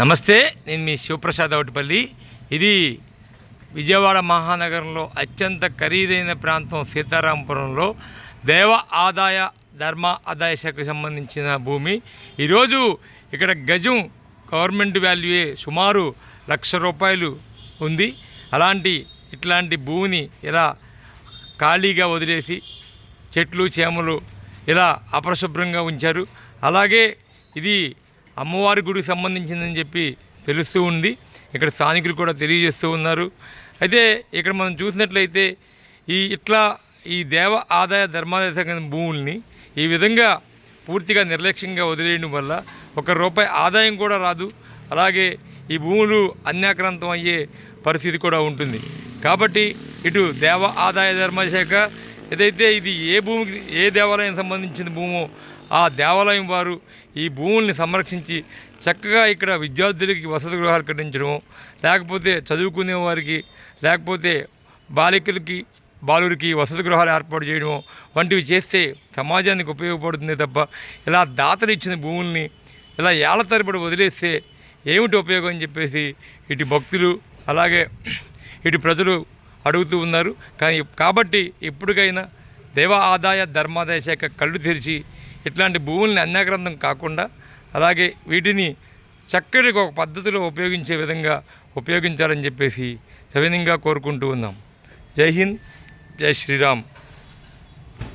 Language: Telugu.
నమస్తే నేను మీ శివప్రసాద్ అవుటిపల్లి. ఇది విజయవాడ మహానగరంలో అత్యంత ఖరీదైన ప్రాంతం సీతారాంపురంలో దేవ ఆదాయ ధర్మ ఆదాయ శాఖకు సంబంధించిన భూమి. ఈరోజు ఇక్కడ గజం గవర్నమెంట్ వాల్యూయే సుమారు లక్ష రూపాయలు ఉంది. అలాంటి ఇట్లాంటి భూమిని ఇలా ఖాళీగా వదిలేసి చెట్లు చేమలు ఇలా అపరిశుభ్రంగా ఉంచారు. అలాగే ఇది అమ్మవారి గుడికి సంబంధించిందని చెప్పి తెలుస్తూ ఉంది. ఇక్కడ స్థానికులు కూడా తెలియజేస్తూ ఉన్నారు. అయితే ఇక్కడ మనం చూసినట్లయితే ఈ ఇట్లా ఈ దేవ ఆదాయ ధర్మాదాయ సంఘం భూముల్ని ఈ విధంగా పూర్తిగా నిర్లక్ష్యంగా వదిలేయడం వల్ల ఒక రూపాయి ఆదాయం కూడా రాదు. అలాగే ఈ భూములు అన్యాక్రాంతం అయ్యే పరిస్థితి కూడా ఉంటుంది. కాబట్టి ఇటు దేవ ఆదాయ ధర్మశాఖ ఏదైతే ఇది ఏ భూమికి ఏ దేవాలయం సంబంధించిన భూమో ఆ దేవాలయం వారు ఈ భూముల్ని సంరక్షించి చక్కగా ఇక్కడ విద్యార్థులకి వసతి గృహాలు కట్టించడం లేకపోతే చదువుకునే వారికి లేకపోతే బాలికలకి బాలురికి వసతి గృహాలు ఏర్పాటు చేయడం వంటివి చేస్తే సమాజానికి ఉపయోగపడుతుంది తప్ప ఇలా దాతలు ఇచ్చిన భూముల్ని ఇలా ఏళ్ళ తరబడి వదిలేస్తే ఏమిటి ఉపయోగం అని చెప్పేసి ఇటు భక్తులు అలాగే ఇటు ప్రజలు అడుగుతూ ఉన్నారు. కానీ కాబట్టి ఇప్పటికైనా దేవ ఆదాయ ధర్మాదాయ శాఖ కళ్ళు తెరిచి ఇట్లాంటి భూముల్ని అన్యాగ్రంథం కాకుండా అలాగే వీటిని చక్కటి ఒక పద్ధతిలో ఉపయోగించే విధంగా ఉపయోగించాలని చెప్పేసి సవినంగా కోరుకుంటూ ఉన్నాం. జై హింద్ జై శ్రీరామ్.